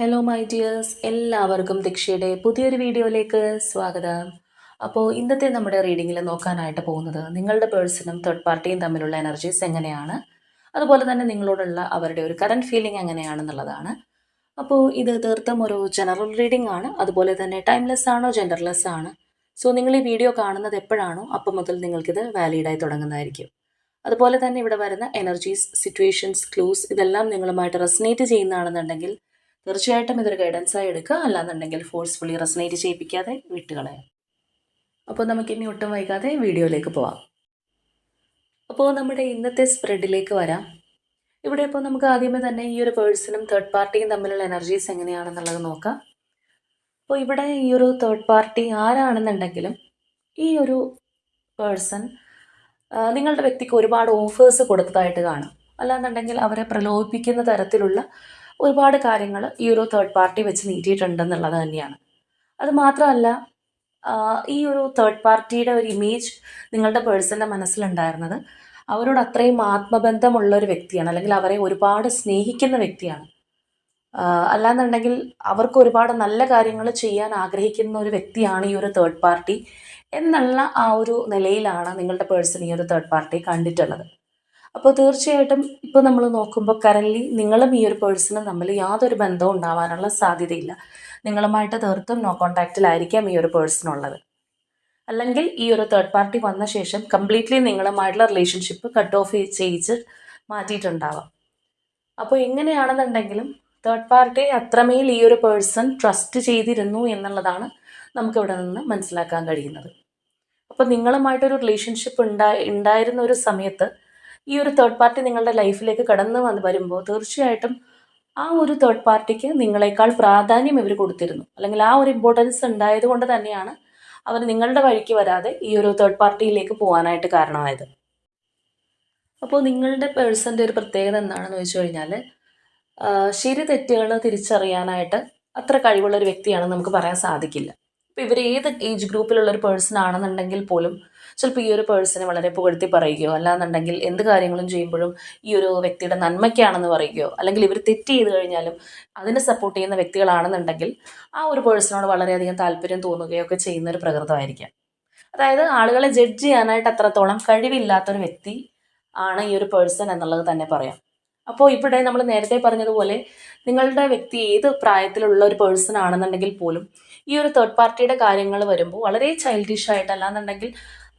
Hello my dears എല്ലാവർക്കും ദീക്ഷയുടെ പുതിയൊരു വീഡിയോയിലേക്ക് സ്വാഗതം. അപ്പോൾ ഇന്നത്തെ നമ്മുടെ റീഡിങ്ങിൽ നോക്കാനായിട്ട് പോകുന്നത് നിങ്ങളുടെ പേഴ്സണും തേർഡ് പാർട്ടിയും തമ്മിലുള്ള എനർജീസ് എങ്ങനെയാണ്? അതുപോലെ തന്നെ നിങ്ങളോടുള്ള അവരുടെ ഒരു കറന്റ് ഫീലിംഗ് എങ്ങനെയാണെന്നുള്ളതാണ്. അപ്പോൾ ഇത് തീർത്തും ഒരു ജനറൽ റീഡിംഗ് ആണ്. അതുപോലെ തന്നെ ടൈംലെസ് ആണോ ജെൻഡർലെസ് ആണ്? സോ നിങ്ങൾ ഈ വീഡിയോ കാണുന്നത് എപ്പോഴാണോ അപ്പം മുതൽ നിങ്ങൾക്കിത് വാലിഡായി തുടങ്ങുന്നതായിരിക്കും. അതുപോലെ തന്നെ ഇവിടെ വരുന്ന എനർജീസ് സിറ്റുവേഷൻസ് ക്ലൂസ് ഇതെല്ലാം നിങ്ങളുമായിട്ട് റെസനേറ്റ് ചെയ്യുന്നതാണെന്നുണ്ടെങ്കിൽ തീർച്ചയായിട്ടും ഇതൊരു ഗൈഡൻസായി എടുക്കുക. അല്ലാന്നുണ്ടെങ്കിൽ ഫോഴ്സ്ഫുള്ളി റെസനേറ്റ് ചെയ്യിപ്പിക്കാതെ വിട്ടുകളയാം അപ്പോൾ നമുക്ക് ഇനി ഒട്ടും വൈകാതെ വീഡിയോയിലേക്ക് പോവാം. അപ്പോൾ നമ്മുടെ ഇന്നത്തെ സ്പ്രെഡിലേക്ക് വരാം. ഇവിടെ ഇപ്പോൾ നമുക്ക് ആദ്യമേ തന്നെ ഈ ഒരു പേഴ്സണും തേർഡ് പാർട്ടിയും തമ്മിലുള്ള എനർജീസ് എങ്ങനെയാണെന്നുള്ളത് നോക്കാം. അപ്പോൾ ഇവിടെ ഈ ഒരു തേർഡ് പാർട്ടി ആരാണെന്നുണ്ടെങ്കിലും ഈ ഒരു പേഴ്സൺ നിങ്ങളുടെ വ്യക്തിക്ക് ഒരുപാട് ഓഫേഴ്സ് കൊടുത്തതായിട്ട് കാണാം. അല്ലാന്നുണ്ടെങ്കിൽ അവരെ പ്രലോഭിപ്പിക്കുന്ന തരത്തിലുള്ള ഒരുപാട് കാര്യങ്ങൾ ഈ ഒരു തേർഡ് പാർട്ടി വെച്ച് നീട്ടിയിട്ടുണ്ടെന്നുള്ളത് തന്നെയാണ്. അത് മാത്രമല്ല ഈ ഒരു തേർഡ് പാർട്ടിയുടെ ഒരു ഇമേജ് നിങ്ങളുടെ പേഴ്സന്റെ മനസ്സിലുണ്ടായിരുന്നത് അവരോട് അത്രയും ആത്മബന്ധമുള്ള ഒരു വ്യക്തിയാണ് അല്ലെങ്കിൽ അവരെ ഒരുപാട് സ്നേഹിക്കുന്ന വ്യക്തിയാണ്. അല്ലാന്നുണ്ടെങ്കിൽ അവർക്ക് ഒരുപാട് നല്ല കാര്യങ്ങൾ ചെയ്യാൻ ആഗ്രഹിക്കുന്ന ഒരു വ്യക്തിയാണ് ഈ ഒരു തേർഡ് പാർട്ടി എന്നുള്ള ആ ഒരു നിലയിലാണ് നിങ്ങളുടെ പേഴ്സൺ ഈ ഒരു തേർഡ് പാർട്ടി കണ്ടിട്ടുള്ളത്. അപ്പോൾ തീർച്ചയായിട്ടും ഇപ്പോൾ നമ്മൾ നോക്കുമ്പോൾ കറൻലി നിങ്ങളും ഈ ഒരു പേഴ്സണും തമ്മിൽ യാതൊരു ബന്ധവും ഉണ്ടാവാനുള്ള സാധ്യതയില്ല. നിങ്ങളുമായിട്ട് തീർത്തും നോ കോൺടാക്റ്റിലായിരിക്കാം ഈ ഒരു പേഴ്സണുള്ളത് അല്ലെങ്കിൽ ഈ ഒരു തേർഡ് പാർട്ടി വന്ന ശേഷം കംപ്ലീറ്റ്ലി നിങ്ങളുമായിട്ടുള്ള റിലേഷൻഷിപ്പ് കട്ട് ഓഫ് ചെയ്യിച്ച് മാറ്റിയിട്ടുണ്ടാവാം. അപ്പോൾ എങ്ങനെയാണെന്നുണ്ടെങ്കിലും തേർഡ് പാർട്ടി അത്രമേൽ ഈ ഒരു പേഴ്സൺ ട്രസ്റ്റ് ചെയ്തിരുന്നു എന്നുള്ളതാണ് നമുക്കിവിടെ നിന്ന് മനസ്സിലാക്കാൻ കഴിയുന്നത്. അപ്പോൾ നിങ്ങളുമായിട്ടൊരു റിലേഷൻഷിപ്പ് ഉണ്ടായി ഉണ്ടായിരുന്ന ഒരു സമയത്ത് ഈ ഒരു തേർഡ് പാർട്ടി നിങ്ങളുടെ ലൈഫിലേക്ക് കടന്നു വന്ന് വരുമ്പോൾ തീർച്ചയായിട്ടും ആ ഒരു തേർഡ് പാർട്ടിക്ക് നിങ്ങളെക്കാൾ പ്രാധാന്യം ഇവർ കൊടുത്തിരുന്നു. അല്ലെങ്കിൽ ആ ഒരു ഇമ്പോർട്ടൻസ് ഉണ്ടായത് കൊണ്ട് തന്നെയാണ് അവർ നിങ്ങളുടെ വഴിക്ക് വരാതെ ഈ ഒരു തേർഡ് പാർട്ടിയിലേക്ക് പോകാനായിട്ട് കാരണമായത്. അപ്പോൾ നിങ്ങളുടെ പേഴ്സന്റെ ഒരു പ്രത്യേകത എന്താണെന്ന് ചോദിച്ചു കഴിഞ്ഞാൽ ശരി തെറ്റുകൾ തിരിച്ചറിയാനായിട്ട് അത്ര കഴിവുള്ള ഒരു വ്യക്തിയാണെന്ന് നമുക്ക് പറയാൻ സാധിക്കില്ല. ഇപ്പോൾ ഇവർ ഏത് ഏജ് ഗ്രൂപ്പിലുള്ള ഒരു പേഴ്സൺ ആണെന്നുണ്ടെങ്കിൽ പോലും ചിലപ്പോൾ ഈ ഒരു പേഴ്സണെ വളരെ പുകഴ്ത്തി പറയുകയോ അല്ലാന്നുണ്ടെങ്കിൽ എന്ത് കാര്യങ്ങളും ചെയ്യുമ്പോഴും ഈ ഒരു വ്യക്തിയുടെ നന്മയ്ക്കാണെന്ന് പറയുകയോ അല്ലെങ്കിൽ ഇവർ തെറ്റ് ചെയ്ത് കഴിഞ്ഞാലും അതിനെ സപ്പോർട്ട് ചെയ്യുന്ന വ്യക്തികളാണെന്നുണ്ടെങ്കിൽ ആ ഒരു പേഴ്സണോട് വളരെയധികം താല്പര്യം തോന്നുകയോ ഒക്കെ ചെയ്യുന്ന ഒരു പ്രകൃതമായിരിക്കാം. അതായത് ആളുകളെ ജഡ്ജ് ചെയ്യാനായിട്ട് അത്രത്തോളം കഴിവില്ലാത്തൊരു വ്യക്തി ആണ് ഈ ഒരു പേഴ്സൺ എന്നുള്ളത് തന്നെ പറയാം. അപ്പോൾ ഇവിടെ നമ്മൾ നേരത്തെ പറഞ്ഞതുപോലെ നിങ്ങളുടെ വ്യക്തി ഏത് പ്രായത്തിലുള്ള ഒരു പേഴ്സൺ ആണെന്നുണ്ടെങ്കിൽ പോലും ഈ ഒരു തേർഡ് പാർട്ടിയുടെ കാര്യങ്ങൾ വരുമ്പോൾ വളരെ ചൈൽഡിഷ് ആയിട്ട് അല്ലാന്നുണ്ടെങ്കിൽ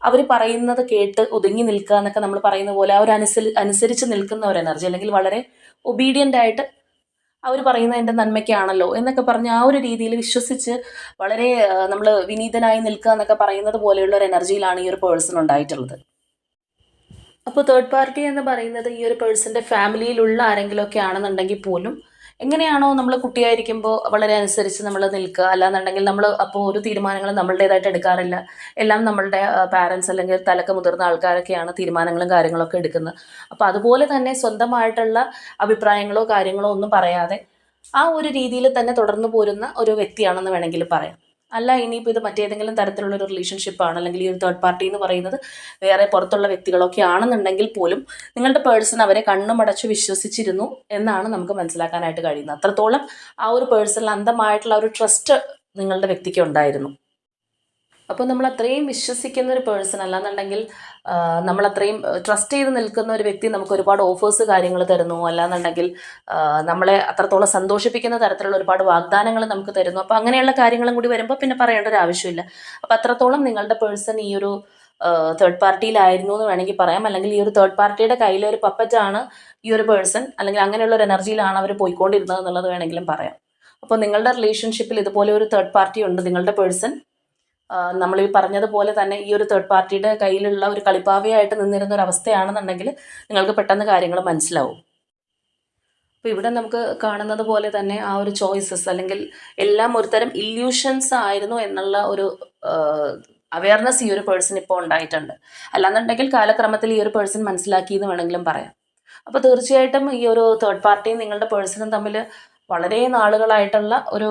അവർ പറയുന്നത് കേട്ട് ഒതുങ്ങി നിൽക്കുക എന്നൊക്കെ നമ്മൾ പറയുന്ന പോലെ അവർ അനുസരി അനുസരിച്ച് നിൽക്കുന്ന ഒരു എനർജി അല്ലെങ്കിൽ വളരെ ഒബീഡിയന്റ് ആയിട്ട് അവർ പറയുന്നത് എന്റെ നന്മയ്ക്കാണല്ലോ എന്നൊക്കെ പറഞ്ഞ് ആ ഒരു രീതിയിൽ വിശ്വസിച്ച് വളരെ നമ്മൾ വിനീതനായി നിൽക്കുക എന്നൊക്കെ പറയുന്നത് പോലെയുള്ള ഒരു എനർജിയിലാണ് ഈ ഒരു പേഴ്സൺ ഉണ്ടായിട്ടുള്ളത്. അപ്പോൾ തേർഡ് പാർട്ടി എന്ന് പറയുന്നത് ഈ ഒരു പേഴ്സന്റെ ഫാമിലിയിലുള്ള ആരെങ്കിലുമൊക്കെ ആണെന്നുണ്ടെങ്കിൽ പോലും എങ്ങനെയാണോ നമ്മൾ കുട്ടിയായിരിക്കുമ്പോൾ വളരെ അനുസരിച്ച് നമ്മൾ നിൽക്കുക. അല്ലാന്നുണ്ടെങ്കിൽ നമ്മൾ അപ്പോൾ ഒരു തീരുമാനങ്ങളും നമ്മളുടേതായിട്ട് എടുക്കാറില്ല. എല്ലാം നമ്മളുടെ പാരൻസ് അല്ലെങ്കിൽ തലക്ക് മുതിർന്ന ആൾക്കാരൊക്കെയാണ് തീരുമാനങ്ങളും കാര്യങ്ങളൊക്കെ എടുക്കുന്നത്. അപ്പോൾ അതുപോലെ തന്നെ സ്വന്തമായിട്ടുള്ള അഭിപ്രായങ്ങളോ കാര്യങ്ങളോ ഒന്നും പറയാതെ ആ ഒരു രീതിയിൽ തന്നെ തുടർന്നു പോരുന്ന ഒരു വ്യക്തിയാണെന്ന് വേണമെങ്കിൽ പറയാം. അല്ല ഇനിയിപ്പോൾ ഇത് മറ്റേതെങ്കിലും തരത്തിലുള്ള ഒരു റിലേഷൻഷിപ്പാണ് അല്ലെങ്കിൽ ഈ ഒരു തേർഡ് പാർട്ടി എന്ന് പറയുന്നത് വേറെ പുറത്തുള്ള വ്യക്തികളൊക്കെ ആണെന്നുണ്ടെങ്കിൽ പോലും നിങ്ങളുടെ പേഴ്സൺ അവരെ കണ്ണുമടച്ച് വിശ്വസിച്ചിരുന്നു എന്നാണ് നമുക്ക് മനസ്സിലാക്കാനായിട്ട് കഴിയുന്നത്. അത്രത്തോളം ആ ഒരു പേഴ്സണിൽ അന്ധമായിട്ടുള്ള ഒരു ട്രസ്റ്റ് നിങ്ങളുടെ വ്യക്തിക്ക് ഉണ്ടായിരുന്നു. അപ്പോൾ നമ്മൾ അത്രയും വിശ്വസിക്കുന്ന ഒരു പേഴ്സൺ അല്ലാന്നുണ്ടെങ്കിൽ നമ്മൾ അത്രയും ട്രസ്റ്റ് ചെയ്ത് നിൽക്കുന്ന ഒരു വ്യക്തി നമുക്ക് ഒരുപാട് ഓഫേഴ്സ് കാര്യങ്ങൾ തരുന്നു. അല്ലാന്നുണ്ടെങ്കിൽ നമ്മളെ അത്രത്തോളം സന്തോഷിപ്പിക്കുന്ന തരത്തിലുള്ള ഒരുപാട് വാഗ്ദാനങ്ങൾ നമുക്ക് തരുന്നു. അപ്പോൾ അങ്ങനെയുള്ള കാര്യങ്ങളും കൂടി വരുമ്പോൾ പിന്നെ പറയേണ്ട ഒരു ആവശ്യമില്ല. അപ്പോൾ അത്രത്തോളം നിങ്ങളുടെ പേഴ്സൺ ഈ ഒരു തേർഡ് പാർട്ടിയിലായിരുന്നു എന്ന് വേണമെങ്കിൽ പറയാം. അല്ലെങ്കിൽ ഈ ഒരു തേർഡ് പാർട്ടിയുടെ കയ്യിലെ ഒരു പപ്പറ്റാണ് ഈ ഒരു പേഴ്സൺ അല്ലെങ്കിൽ അങ്ങനെയുള്ള ഒരു എനർജിയിലാണ് അവർ പോയിക്കൊണ്ടിരുന്നത് എന്നുള്ളത് വേണമെങ്കിലും പറയാം. അപ്പോൾ നിങ്ങളുടെ റിലേഷൻഷിപ്പിൽ ഇതുപോലെ ഒരു തേർഡ് പാർട്ടി ഉണ്ട് നിങ്ങളുടെ പേഴ്സൺ നമ്മൾ ഈ പറഞ്ഞതുപോലെ തന്നെ ഈ ഒരു തേർഡ് പാർട്ടിയുടെ കയ്യിലുള്ള ഒരു കളിപ്പാവയായിട്ട് നിന്നിരുന്ന ഒരു അവസ്ഥയാണെന്നുണ്ടെങ്കിൽ നിങ്ങൾക്ക് പെട്ടെന്ന് കാര്യങ്ങൾ മനസ്സിലാവും. അപ്പോൾ ഇവിടെ നമുക്ക് കാണുന്നത് പോലെ തന്നെ ആ ഒരു ചോയ്സസ് അല്ലെങ്കിൽ എല്ലാം ഒരുതരം ഇല്യൂഷൻസ് ആയിരുന്നു എന്നുള്ള ഒരു അവയർനെസ് ഈ ഒരു പേഴ്സൺ ഇപ്പോൾ ഉണ്ടായിട്ടുണ്ട്. അല്ലാന്നുണ്ടെങ്കിൽ കാലക്രമത്തിൽ ഈ ഒരു പേഴ്സൺ മനസ്സിലാക്കി എന്ന് വേണമെങ്കിലും പറയാം. അപ്പോൾ തീർച്ചയായിട്ടും ഈ ഒരു തേർഡ് പാർട്ടിയും നിങ്ങളുടെ പേഴ്സണും തമ്മിൽ വളരെ നാളുകളായിട്ടുള്ള ഒരു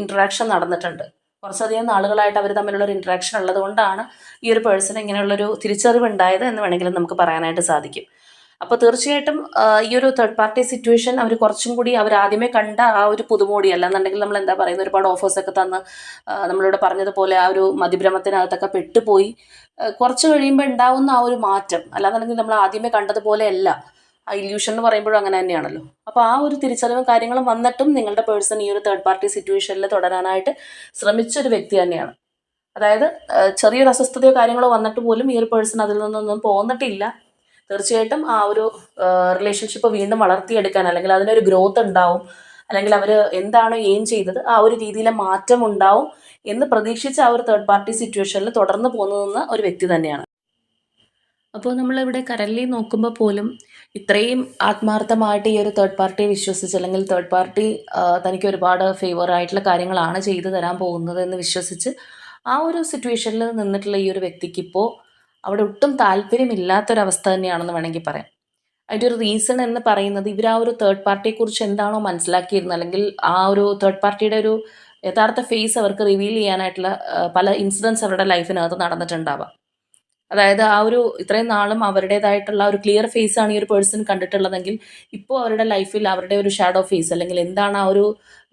ഇൻട്രാക്ഷൻ നടന്നിട്ടുണ്ട്. കുറച്ചധികം നാളുകളായിട്ട് അവർ തമ്മിലുള്ള ഒരു ഇൻട്രാക്ഷൻ ഉള്ളതുകൊണ്ടാണ് ഈ ഒരു പേഴ്സൺ ഇങ്ങനെയുള്ളൊരു തിരിച്ചറിവ് ഉണ്ടായത് എന്ന് വേണമെങ്കിലും നമുക്ക് പറയാനായിട്ട് സാധിക്കും. അപ്പോൾ തീർച്ചയായിട്ടും ഈ ഒരു തേർഡ് പാർട്ടി സിറ്റുവേഷൻ അവർ കുറച്ചും കൂടി അവർ ആദ്യമേ കണ്ട ആ ഒരു പുതുമോടി അല്ലെന്നുണ്ടെങ്കിൽ നമ്മൾ എന്താ പറയുന്നത് ഒരുപാട് ഓഫേഴ്സൊക്കെ തന്ന് നമ്മളിവിടെ പറഞ്ഞതുപോലെ ആ ഒരു മതിഭ്രമത്തിനകത്തൊക്കെ പെട്ടുപോയി. കുറച്ച് കഴിയുമ്പോൾ ഉണ്ടാവുന്ന ആ ഒരു മാറ്റം അല്ലാന്നുണ്ടെങ്കിൽ നമ്മൾ ആദ്യമേ കണ്ടതുപോലെ അല്ല ആ ഇല്യൂഷൻ എന്ന് പറയുമ്പോഴും അങ്ങനെ തന്നെയാണല്ലോ. അപ്പോൾ ആ ഒരു തിരിച്ചറിവും കാര്യങ്ങളും വന്നിട്ടും നിങ്ങളുടെ പേഴ്സൺ ഈ ഒരു തേർഡ് പാർട്ടി സിറ്റുവേഷനിൽ തുടരാനായിട്ട് ശ്രമിച്ച ഒരു വ്യക്തി തന്നെയാണ്. അതായത് ചെറിയൊരു അസ്വസ്ഥതയോ കാര്യങ്ങളോ വന്നിട്ട് പോലും ഈ ഒരു പേഴ്സൺ അതിൽ നിന്നൊന്നും പോന്നിട്ടില്ല. തീർച്ചയായിട്ടും ആ ഒരു റിലേഷൻഷിപ്പ് വീണ്ടും വളർത്തിയെടുക്കാൻ അല്ലെങ്കിൽ അതിനൊരു ഗ്രോത്ത് ഉണ്ടാവും. അല്ലെങ്കിൽ അവർ എന്താണ് എയിം ചെയ്തത് ആ ഒരു രീതിയിലെ മാറ്റം ഉണ്ടാവും എന്ന് പ്രതീക്ഷിച്ച് ആ ഒരു തേർഡ് പാർട്ടി സിറ്റുവേഷനിൽ തുടർന്ന് പോകുന്ന ഒരു വ്യക്തി തന്നെയാണ്. അപ്പോൾ നമ്മളിവിടെ കറൻലി നോക്കുമ്പോൾ പോലും ഇത്രയും ആത്മാർത്ഥമായിട്ട് ഈ ഒരു തേർഡ് പാർട്ടിയെ വിശ്വസിച്ച് അല്ലെങ്കിൽ തേർഡ് പാർട്ടി തനിക്ക് ഒരുപാട് ഫേവർ ആയിട്ടുള്ള കാര്യങ്ങളാണ് ചെയ്തു തരാൻ പോകുന്നത് എന്ന് വിശ്വസിച്ച് ആ ഒരു സിറ്റുവേഷനിൽ നിന്നിട്ടുള്ള ഈ ഒരു വ്യക്തിക്ക് ഇപ്പോൾ അവിടെ ഒട്ടും താല്പര്യമില്ലാത്തൊരവസ്ഥ തന്നെയാണെന്ന് വേണമെങ്കിൽ പറയാം. അതിന്റെ ഒരു റീസൺ എന്ന് പറയുന്നത് ഇവർ ആ ഒരു തേർഡ് പാർട്ടിയെക്കുറിച്ച് എന്താണോ മനസ്സിലാക്കിയിരുന്നത് അല്ലെങ്കിൽ ആ ഒരു തേർഡ് പാർട്ടിയുടെ ഒരു യഥാർത്ഥ ഫേസ് അവർക്ക് റിവീൽ ചെയ്യാനായിട്ടുള്ള പല ഇൻസിഡൻസ് അവരുടെ ലൈഫിനകത്ത് നടന്നിട്ടുണ്ടാവാം. അതായത് ആ ഒരു ഇത്രയും നാളും അവരുടേതായിട്ടുള്ള ഒരു ക്ലിയർ ഫേസ് ആണ് ഈ ഒരു പേഴ്സൺ കണ്ടിട്ടുള്ളതെങ്കിൽ ഇപ്പോൾ അവരുടെ ലൈഫിൽ അവരുടെ ഒരു ഷാഡോ ഫേസ് അല്ലെങ്കിൽ എന്താണ് ആ ഒരു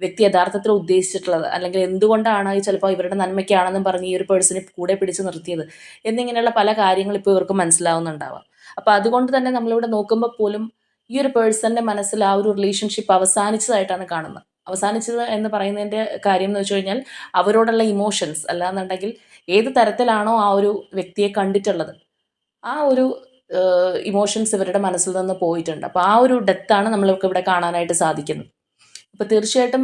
വ്യക്തി യഥാർത്ഥത്തിൽ ഉദ്ദേശിച്ചിട്ടുള്ളത്? അല്ലെങ്കിൽ എന്തുകൊണ്ടാണ് ഈ ചിലപ്പോൾ ഇവരുടെ നന്മയ്ക്കാണെന്നും പറഞ്ഞ് ഈ ഒരു പേഴ്സണെ കൂടെ പിടിച്ച് നിർത്തിയത്? എന്നിങ്ങനെയുള്ള പല കാര്യങ്ങൾ ഇപ്പോൾ ഇവർക്ക് മനസ്സിലാവുന്നുണ്ടാവാം. അപ്പോൾ അതുകൊണ്ട് തന്നെ നമ്മളിവിടെ നോക്കുമ്പോൾ പോലും ഈ ഒരു പേഴ്സണിന്റെ മനസ്സിൽ ആ ഒരു റിലേഷൻഷിപ്പ് അവസാനിച്ചതായിട്ടാണ് കാണുന്നത്. അവസാനിച്ചത് എന്ന് പറയുന്നതിന്റെ കാര്യം എന്ന് വെച്ച് കഴിഞ്ഞാൽ അവരോടുള്ള ഇമോഷൻസ് അല്ലാന്നുണ്ടെങ്കിൽ ഏത് തരത്തിലാണോ ആ ഒരു വ്യക്തിയെ കണ്ടിട്ടുള്ളത്. ആ ഒരു ഇമോഷൻസ് ഇവരുടെ മനസ്സിൽ നിന്ന് പോയിട്ടുണ്ട്. അപ്പോൾ ആ ഒരു ഡെത്താണ് നമ്മൾക്ക് ഇവിടെ കാണാനായിട്ട് സാധിക്കുന്നത്. അപ്പോൾ തീർച്ചയായിട്ടും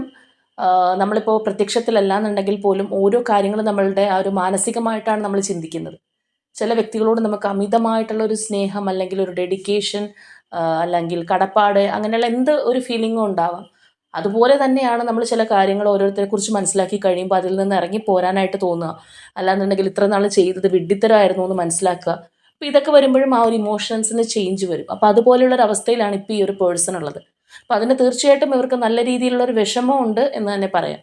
നമ്മളിപ്പോൾ പ്രത്യക്ഷത്തിലല്ല എന്നുണ്ടെങ്കിൽ പോലും ഓരോ കാര്യങ്ങളും നമ്മളുടെ ആ ഒരു മാനസികമായിട്ടാണ് നമ്മൾ ചിന്തിക്കുന്നത്. ചില വ്യക്തികളോട് നമുക്ക് അമിതമായിട്ടുള്ള ഒരു സ്നേഹം അല്ലെങ്കിൽ ഒരു ഡെഡിക്കേഷൻ അല്ലെങ്കിൽ കടപ്പാട് അങ്ങനെയുള്ള എന്ത് ഒരു ഫീലിങ്ങും ഉണ്ടാവാം. അതുപോലെ തന്നെയാണ് നമ്മൾ ചില കാര്യങ്ങൾ ഓരോരുത്തരെ കുറിച്ച് മനസ്സിലാക്കി കഴിയുമ്പോൾ അതിൽ നിന്ന് ഇറങ്ങി പോരാനായിട്ട് തോന്നുക. അല്ലാന്നുണ്ടെങ്കിൽ ഇത്ര നാൾ ചെയ്തത് വിഡ്ഢിത്തരമായിരുന്നു എന്ന് മനസ്സിലാക്കുക. അപ്പോൾ ഇതൊക്കെ വരുമ്പോഴും ആ ഒരു ഇമോഷൻസിന് ചേഞ്ച് വരും. അപ്പോൾ അതുപോലെയുള്ള ഒരു അവസ്ഥയിലാണ് ഇപ്പോൾ ഈ ഒരു പേഴ്സൺ ഉള്ളത്. അപ്പോൾ അതിന് തീർച്ചയായിട്ടും ഇവർക്ക് നല്ല രീതിയിലുള്ള ഒരു വിഷമം ഉണ്ട് എന്ന് തന്നെ പറയാം.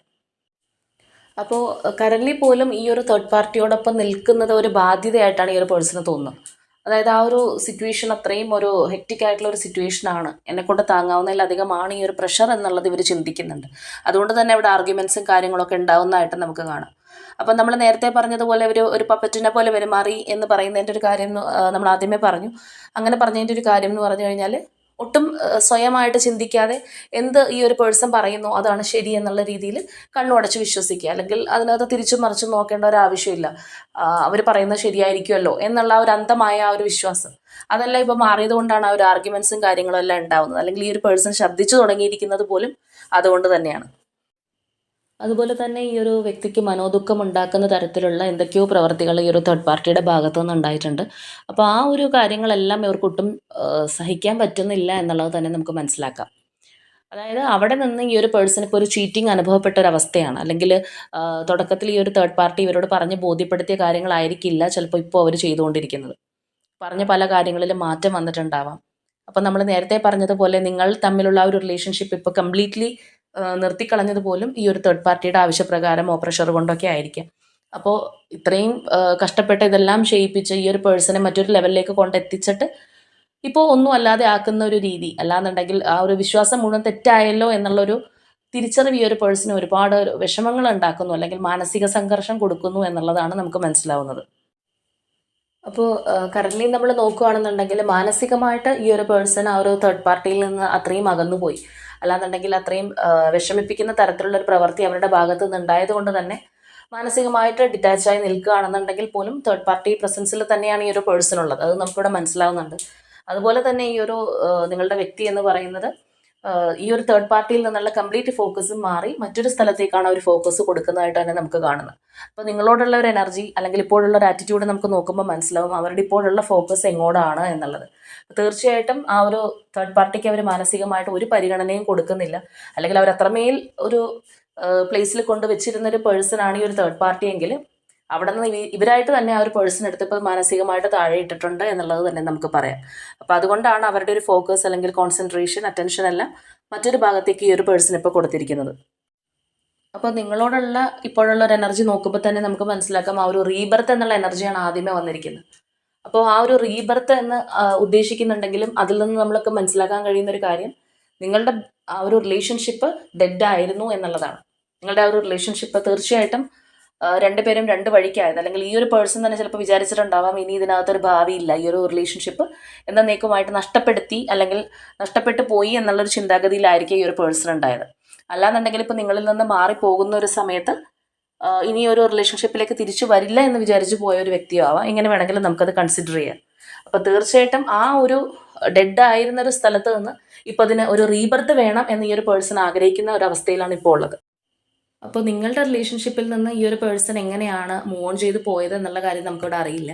അപ്പോൾ കറൻലി പോലും ഈ ഒരു തേർഡ് പാർട്ടിയോടൊപ്പം നിൽക്കുന്നത് ഒരു ബാധ്യതയായിട്ടാണ് ഈ ഒരു പേഴ്സണ് തോന്നുന്നത്. അതായത് ആ ഒരു സിറ്റുവേഷൻ അത്രയും ഒരു ഹെക്റ്റിക് ആയിട്ടുള്ള ഒരു സിറ്റുവേഷൻ ആണ്. എന്നെ കൊണ്ട് താങ്ങാവുന്നതിലധികമാണ് ഈ ഒരു പ്രഷർ എന്നുള്ളത് ഇവർ ചിന്തിക്കുന്നുണ്ട്. അതുകൊണ്ട് തന്നെ ഇവിടെ ആർഗ്യുമെന്റ്സും കാര്യങ്ങളൊക്കെ ഉണ്ടാവുന്നതായിട്ട് നമുക്ക് കാണാം. അപ്പം നമ്മൾ നേരത്തെ പറഞ്ഞതുപോലെ ഒരു ഒരു പപ്പറ്റിനെ പോലെ പെരുമാറി എന്ന് പറയുന്നതിന്റെ ഒരു കാര്യം നമ്മൾ ആദ്യമേ പറഞ്ഞു. അങ്ങനെ പറഞ്ഞതിന്റെ ഒരു കാര്യം എന്ന് പറഞ്ഞു കഴിഞ്ഞാൽ ഒട്ടും സ്വയമായിട്ട് ചിന്തിക്കാതെ എന്ത് ഈ ഒരു പേഴ്സൺ പറയുന്നു അതാണ് ശരി എന്നുള്ള രീതിയിൽ കണ്ണുടച്ച് വിശ്വസിക്കുക. അല്ലെങ്കിൽ അതിനകത്ത് തിരിച്ചും മറിച്ചും നോക്കേണ്ട ഒരു ആവശ്യമില്ല അവർ പറയുന്നത് ശരിയായിരിക്കുമല്ലോ എന്നുള്ള ഒരു അന്ധമായ ആ ഒരു വിശ്വാസം. അതെല്ലാം ഇപ്പോൾ മാറിയത് കൊണ്ടാണ് ആ ഒരു ആർഗ്യുമെൻസും കാര്യങ്ങളും എല്ലാം ഉണ്ടാവുന്നത്. അല്ലെങ്കിൽ ഈ ഒരു പേഴ്സൺ ശബ്ദിച്ചു തുടങ്ങിയിരിക്കുന്നത് പോലും അതുകൊണ്ട് തന്നെയാണ്. അതുപോലെ തന്നെ ഈ ഒരു വ്യക്തിക്ക് മനോദുഃഖം ഉണ്ടാക്കുന്ന തരത്തിലുള്ള എന്തൊക്കെയോ പ്രവർത്തികൾ ഈ ഒരു തേർഡ് പാർട്ടിയുടെ ഭാഗത്തു നിന്ന് ഉണ്ടായിട്ടുണ്ട് അപ്പോൾ ആ ഒരു കാര്യങ്ങളെല്ലാം ഇവർക്കൊട്ടും സഹിക്കാൻ പറ്റുന്നില്ല എന്നുള്ളത് തന്നെ നമുക്ക് മനസ്സിലാക്കാം. അതായത് അവിടെ നിന്ന് ഈ ഒരു പേഴ്സൺ ഇപ്പോൾ ഒരു ചീറ്റിംഗ് അനുഭവപ്പെട്ട ഒരു അവസ്ഥയാണ്. അല്ലെങ്കിൽ തുടക്കത്തിൽ ഈ ഒരു തേർഡ് പാർട്ടി ഇവരോട് പറഞ്ഞ് ബോധ്യപ്പെടുത്തിയ കാര്യങ്ങളായിരിക്കില്ല ചിലപ്പോൾ ഇപ്പോൾ അവർ ചെയ്തുകൊണ്ടിരിക്കുന്നത്. പറഞ്ഞ പല കാര്യങ്ങളിലും മാറ്റം വന്നിട്ടുണ്ടാവാം. അപ്പം നമ്മൾ നേരത്തെ പറഞ്ഞതുപോലെ നിങ്ങൾ തമ്മിലുള്ള ആ ഒരു റിലേഷൻഷിപ്പ് ഇപ്പോൾ കംപ്ലീറ്റ്ലി നിർത്തിക്കളഞ്ഞത് പോലും ഈ ഒരു തേർഡ് പാർട്ടിയുടെ ആവശ്യപ്രകാരമോ പ്രഷർ കൊണ്ടൊക്കെ ആയിരിക്കാം. അപ്പോൾ ഇത്രയും കഷ്ടപ്പെട്ട് ഇതെല്ലാം ചെയ്യിപ്പിച്ച് ഈ ഒരു പേഴ്സണെ മറ്റൊരു ലെവലിലേക്ക് കൊണ്ടെത്തിച്ചിട്ട് ഇപ്പോൾ ഒന്നും അല്ലാതെ ആക്കുന്ന ഒരു രീതി. അല്ലാന്നുണ്ടെങ്കിൽ ആ ഒരു വിശ്വാസം മുഴുവൻ തെറ്റായല്ലോ എന്നുള്ളൊരു തിരിച്ചറിവ് ഈ ഒരു പേഴ്സണെ ഒരുപാട് വിഷമങ്ങൾ ഉണ്ടാക്കുന്നു അല്ലെങ്കിൽ മാനസിക സംഘർഷം കൊടുക്കുന്നു എന്നുള്ളതാണ് നമുക്ക് മനസ്സിലാവുന്നത്. അപ്പോൾ കറന്റ്ലി നമ്മൾ നോക്കുകയാണെന്നുണ്ടെങ്കിൽ മാനസികമായിട്ട് ഈ ഒരു പേഴ്സൺ ആ ഒരു തേർഡ് പാർട്ടിയിൽ നിന്ന് അത്രയും അകന്നുപോയി അല്ലാന്നുണ്ടെങ്കിൽ അത്രയും വിഷമിപ്പിക്കുന്ന തരത്തിലുള്ള ഒരു പ്രവൃത്തി അവരുടെ ഭാഗത്ത് നിന്ന് ഉണ്ടായത് കൊണ്ട് തന്നെ മാനസികമായിട്ട് ഡിറ്റാച്ചായി നിൽക്കുകയാണെന്നുണ്ടെങ്കിൽ പോലും തേർഡ് പാർട്ടി പ്രസൻസിൽ തന്നെയാണ് ഈ ഒരു പേഴ്സൺ ഉള്ളത്. അത് നമുക്കിവിടെ മനസ്സിലാവുന്നുണ്ട്. അതുപോലെ തന്നെ ഈ ഒരു നിങ്ങളുടെ വ്യക്തി എന്ന് പറയുന്നത് ഈ ഒരു തേർഡ് പാർട്ടിയിൽ നിന്നുള്ള കംപ്ലീറ്റ് ഫോക്കസും മാറി മറ്റൊരു സ്ഥലത്തേക്കാണ് അവർ ഫോക്കസ് കൊടുക്കുന്നതായിട്ട് തന്നെ നമുക്ക് കാണുന്നത്. അപ്പോൾ നിങ്ങളോടുള്ള ഒരു എനർജി അല്ലെങ്കിൽ ഇപ്പോഴുള്ള ഒരു ആറ്റിറ്റ്യൂഡ് നമുക്ക് നോക്കുമ്പോൾ മനസ്സിലാവും അവരുടെ ഇപ്പോഴുള്ള ഫോക്കസ് എങ്ങോട്ടാണ് എന്നുള്ളത്. തീർച്ചയായിട്ടും ആ ഒരു തേർഡ് പാർട്ടിക്ക് അവർ മാനസികമായിട്ട് ഒരു പരിഗണനയും കൊടുക്കുന്നില്ല. അല്ലെങ്കിൽ അവർ അത്രമേൽ ഒരു പ്ലേസിൽ കൊണ്ട് ഒരു പേഴ്സൺ ആണ് ഈ ഒരു തേർഡ് പാർട്ടി എങ്കിൽ അവിടെ നിന്ന് ഇവരായിട്ട് തന്നെ ആ ഒരു പേഴ്സൺ എടുത്ത് ഇപ്പോൾ മാനസികമായിട്ട് താഴെ ഇട്ടിട്ടുണ്ട് എന്നുള്ളത് തന്നെ നമുക്ക് പറയാം. അപ്പോൾ അതുകൊണ്ടാണ് അവരുടെ ഒരു ഫോക്കസ് അല്ലെങ്കിൽ കോൺസെൻട്രേഷൻ അറ്റൻഷൻ എല്ലാം മറ്റൊരു ഭാഗത്തേക്ക് ഈ ഒരു പേഴ്സൺ ഇപ്പോൾ കൊടുത്തിരിക്കുന്നത്. അപ്പോൾ നിങ്ങളോടുള്ള ഇപ്പോഴുള്ള ഒരു എനർജി നോക്കുമ്പോൾ തന്നെ നമുക്ക് മനസ്സിലാക്കാം ആ ഒരു റീബർത്ത് എന്നുള്ള എനർജിയാണ് ആദ്യമേ വന്നിരിക്കുന്നത്. അപ്പോൾ ആ ഒരു റീബർത്ത് എന്ന് ഉദ്ദേശിക്കുന്നുണ്ടെങ്കിലും അതിൽ നിന്ന് നമ്മൾക്ക് മനസ്സിലാക്കാൻ കഴിയുന്ന ഒരു കാര്യം നിങ്ങളുടെ ആ ഒരു റിലേഷൻഷിപ്പ് ഡെഡ് ആയിരുന്നു എന്നുള്ളതാണ്. നിങ്ങളുടെ ആ ഒരു റിലേഷൻഷിപ്പ് തീർച്ചയായിട്ടും രണ്ടുപേരും രണ്ട് വഴിക്കായത് അല്ലെങ്കിൽ ഈ ഒരു പേഴ്സൺ തന്നെ ചിലപ്പോൾ വിചാരിച്ചിട്ടുണ്ടാവാം ഇനി ഇതിനകത്തൊരു ഭാവിയില്ല ഈ ഒരു റിലേഷൻഷിപ്പ് എന്നേക്കുമായിട്ട് നഷ്ടപ്പെടുത്തി അല്ലെങ്കിൽ നഷ്ടപ്പെട്ടു പോയി എന്നുള്ളൊരു ചിന്താഗതിയിലായിരിക്കും ഈ ഒരു പേഴ്സൺ ഉണ്ടായത്. അല്ലാന്നുണ്ടെങ്കിൽ ഇപ്പോൾ നിങ്ങളിൽ നിന്ന് മാറി പോകുന്ന ഒരു സമയത്ത് ഇനി ഒരു റിലേഷൻഷിപ്പിലേക്ക് തിരിച്ചു വരില്ല എന്ന് വിചാരിച്ചു പോയ ഒരു വ്യക്തിയാവാം. ഇങ്ങനെ വേണമെങ്കിലും നമുക്കത് കൺസിഡർ ചെയ്യാം. അപ്പോൾ തീർച്ചയായിട്ടും ആ ഒരു ഡെഡ് ആയിരുന്ന ഒരു സ്ഥലത്ത് നിന്ന് ഇപ്പം അതിന് ഒരു റീബർത്ത് വേണം എന്ന് ഈ ഒരു പേഴ്സൺ ആഗ്രഹിക്കുന്ന ഒരു അവസ്ഥയിലാണ് ഇപ്പോൾ ഉള്ളത്. അപ്പോൾ നിങ്ങളുടെ റിലേഷൻഷിപ്പിൽ നിന്ന് ഈ ഒരു പേഴ്സൺ എങ്ങനെയാണ് മൂവ് ഓൺ ചെയ്ത് പോയത് എന്നുള്ള കാര്യം നമുക്കിവിടെ അറിയില്ല.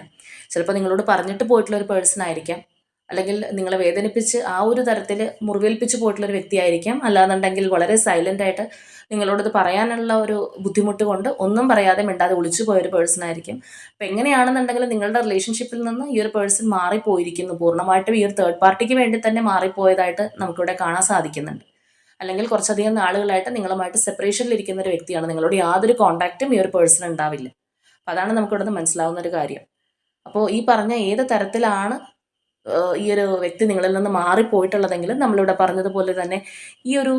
ചിലപ്പോൾ നിങ്ങളോട് പറഞ്ഞിട്ട് പോയിട്ടുള്ള ഒരു പേഴ്സൺ ആയിരിക്കാം. അല്ലെങ്കിൽ നിങ്ങളെ വേദനിപ്പിച്ച് ആ ഒരു തരത്തിൽ മുറിവേൽപ്പിച്ച് പോയിട്ടുള്ള ഒരു വ്യക്തിയായിരിക്കാം. അല്ലാന്നുണ്ടെങ്കിൽ വളരെ സൈലന്റ് ആയിട്ട് നിങ്ങളോട് ഇത് പറയാനുള്ള ഒരു ബുദ്ധിമുട്ട് കൊണ്ട് ഒന്നും പറയാതെ മിണ്ടാതെ ഒളിച്ചു പോയ ഒരു പേഴ്സൺ ആയിരിക്കും. അപ്പം എങ്ങനെയാണെന്നുണ്ടെങ്കിൽ നിങ്ങളുടെ റിലേഷൻഷിപ്പിൽ നിന്ന് ഈ ഒരു പേഴ്സൺ മാറിപ്പോയിരിക്കുന്നു. പൂർണമായിട്ടും ഈ ഒരു തേർഡ് പാർട്ടിക്ക് വേണ്ടി തന്നെ മാറിപ്പോയതായിട്ട് നമുക്കിവിടെ കാണാൻ സാധിക്കുന്നുണ്ട്. അല്ലെങ്കിൽ കുറച്ചധികം നാളുകളായിട്ട് നിങ്ങളുമായിട്ട് സെപ്പറേഷനിൽ ഇരിക്കുന്ന ഒരു വ്യക്തിയാണ്. നിങ്ങളോട് യാതൊരു കോണ്ടാക്റ്റും ഈ ഒരു പേഴ്സൺ ഉണ്ടാവില്ല. അപ്പോൾ അതാണ് നമുക്കിവിടെ നിന്ന് മനസ്സിലാവുന്ന ഒരു കാര്യം. അപ്പോൾ ഈ പറഞ്ഞ ഏത് തരത്തിലാണ് ഈ ഒരു വ്യക്തി നിങ്ങളിൽ നിന്ന് മാറിപ്പോയിട്ടുള്ളതെങ്കിലും നമ്മളിവിടെ പറഞ്ഞതുപോലെ തന്നെ ഈ ഒരു